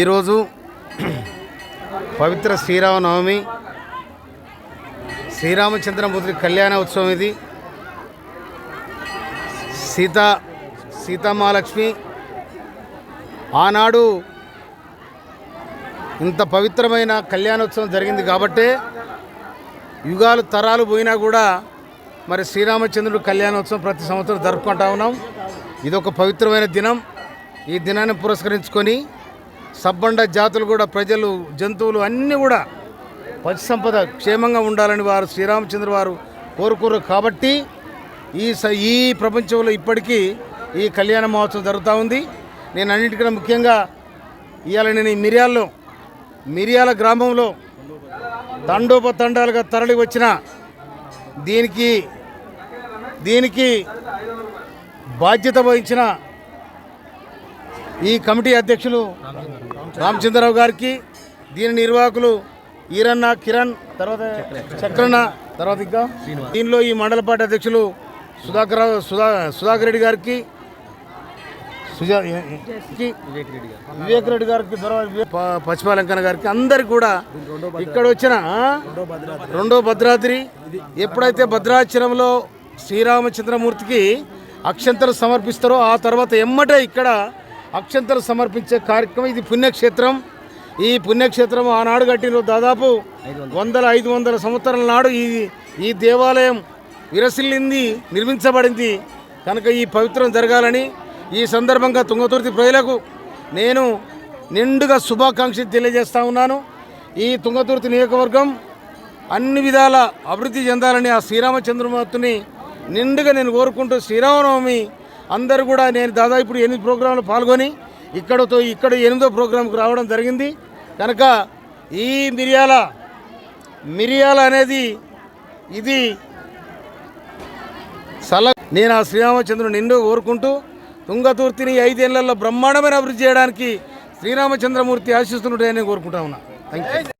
ఈరోజు పవిత్ర శ్రీరామనవమి. శ్రీరామచంద్రమూర్తి కళ్యాణ ఉత్సవం ఇది. సీత సీతమ్మాలక్ష్మి ఆనాడు ఇంత పవిత్రమైన కళ్యాణోత్సవం జరిగింది కాబట్టే యుగాలు తరాలు పోయినా కూడా మరి శ్రీరామచంద్రుడు కళ్యాణోత్సవం ప్రతి సంవత్సరం జరుపుకుంటా ఉన్నాం. ఇది ఒక పవిత్రమైన దినం. ఈ దినాన్ని పురస్కరించుకొని సబ్బండ జాతులు కూడా ప్రజలు జంతువులు అన్నీ కూడా పశు సంపద క్షేమంగా ఉండాలని వారు శ్రీరామచంద్ర వారు కోరుకోరు. కాబట్టి ఈ స ఈ ప్రపంచంలో ఇప్పటికీ ఈ కళ్యాణ మహోత్సవం జరుగుతూ ఉంది. నేను అన్నిటికన్నా ముఖ్యంగా ఇవాళ నేను ఈ మిర్యాల గ్రామంలో తండోపతండాలుగా తరలి వచ్చిన దీనికి దీనికి బాధ్యత వహించిన ఈ కమిటీ అధ్యక్షులు రామచంద్రరావు గారికి దీని నిర్వాహకులు ఈరన్న కిరణ్ తర్వాత చక్రన్న తర్వాత ఇంకా దీనిలో ఈ మండల పార్టీ అధ్యక్షులు సుధాకర్ రావు- సుధా సుధాకర్ రెడ్డి గారికి సుజా కి వివేక్ రెడ్డి గారికి తర్వాత గారికి అందరికి కూడా ఇక్కడ వచ్చిన రెండో భద్రాద్రి ఎప్పుడైతే భద్రాచలంలో శ్రీరామచంద్రమూర్తికి అక్షంతలు సమర్పిస్తారో ఆ తర్వాత ఎమ్మటే ఇక్కడ అక్షంతలు సమర్పించే కార్యక్రమం. ఇది పుణ్యక్షేత్రం. ఈ పుణ్యక్షేత్రం ఆనాడు కట్టిన దాదాపు వందల ఐదు వందల సంవత్సరాల నాడు ఈ ఈ దేవాలయం విరసిల్లింది నిర్మించబడింది. కనుక ఈ పవిత్రం జరగాలని ఈ సందర్భంగా తుంగతుర్తి ప్రజలకు నేను నిండుగా శుభాకాంక్షలు తెలియజేస్తా ఉన్నాను. ఈ తుంగతుర్తి నియోజకవర్గం అన్ని విధాల అభివృద్ధి చెందాలని ఆ శ్రీరామచంద్రమూర్తిని నిండుగా నేను కోరుకుంటూ శ్రీరామనవమి అందరూ కూడా నేను దాదాపు ఇప్పుడు ఎనిమిది ప్రోగ్రాంలు పాల్గొని ఇక్కడతో ఇక్కడ ఎనిమిదో ప్రోగ్రాంకి రావడం జరిగింది. కనుక ఈ మిరియాల మిరియాల అనేది ఇది సల నేను ఆ శ్రీరామచంద్రుని నిండు కోరుకుంటూ తుంగతూర్తిని ఐదేళ్ళలో బ్రహ్మాండమైన అభివృద్ధి చేయడానికి శ్రీరామచంద్రమూర్తి ఆశిస్తున్నట్టు నేను కోరుకుంటా ఉన్నా. Thank you